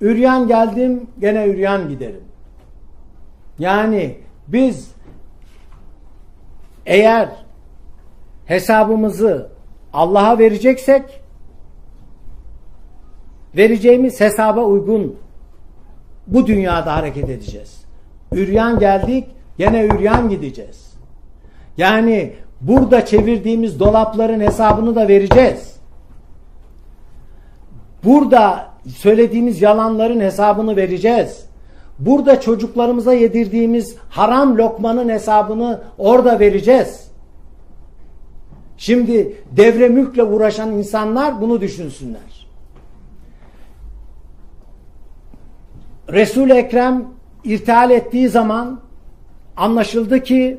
üryan geldim gene üryan giderim. Yani biz eğer hesabımızı Allah'a vereceksek vereceğimiz hesaba uygun bu dünyada hareket edeceğiz. Üryan geldik, gene üryan gideceğiz. Yani burada çevirdiğimiz dolapların hesabını da vereceğiz. Burada söylediğimiz yalanların hesabını vereceğiz. Burada çocuklarımıza yedirdiğimiz haram lokmanın hesabını orada vereceğiz. Şimdi devre mülkle uğraşan insanlar bunu düşünsünler. Resul-i Ekrem irtihal ettiği zaman anlaşıldı ki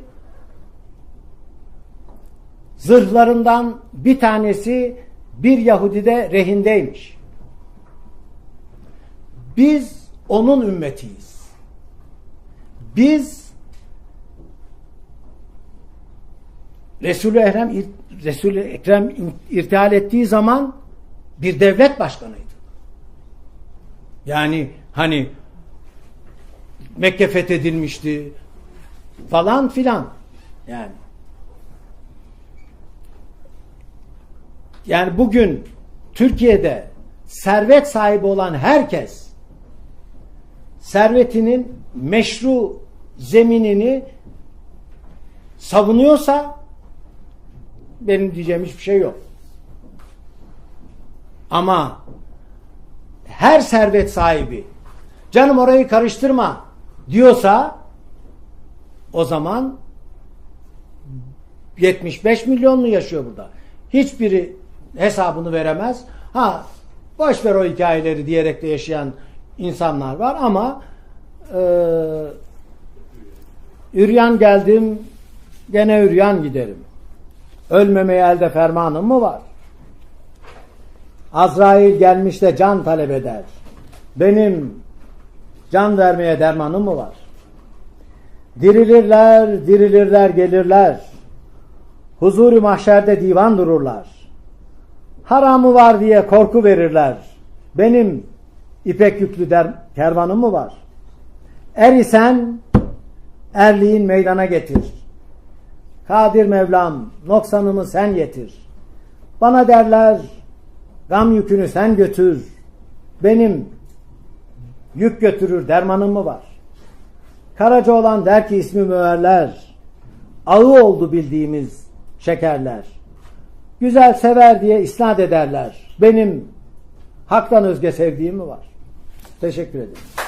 zırhlarından bir tanesi bir Yahudide rehindeymiş. Biz onun ümmetiyiz. Biz Resul-i Ekrem, Resul-i Ekrem irtihal ettiği zaman bir devlet başkanıydı. Yani hani Mekke fethedilmişti falan filan yani. Yani bugün Türkiye'de servet sahibi olan herkes servetinin meşru zeminini savunuyorsa benim diyeceğim hiçbir şey yok. Ama her servet sahibi canım orayı karıştırma diyorsa o zaman 75 milyon mu yaşıyor burada? Hiçbiri hesabını veremez. Ha boş ver o hikayeleri diyerek de yaşayan insanlar var ama e, üryan geldim gene üryan giderim. Ölmemeye elde fermanım mı var? Azrail gelmiş de can talep eder. Benim can vermeye dermanım mı var? Dirilirler, dirilirler, gelirler. Huzur-u mahşerde divan dururlar. Haramı var diye korku verirler. Benim ipek yüklü der, kervanım mı var? Er isen erliğin meydana getir. Kadir Mevlam noksanımı sen getir. Bana derler gam yükünü sen götür. Benim yük götürür dermanım mı var? Karaca olan der ki ismi müerler. Ağı oldu bildiğimiz şekerler. Güzel sever diye isnat ederler. Benim haktan özge sevdiğim mi var? Teşekkür ederim.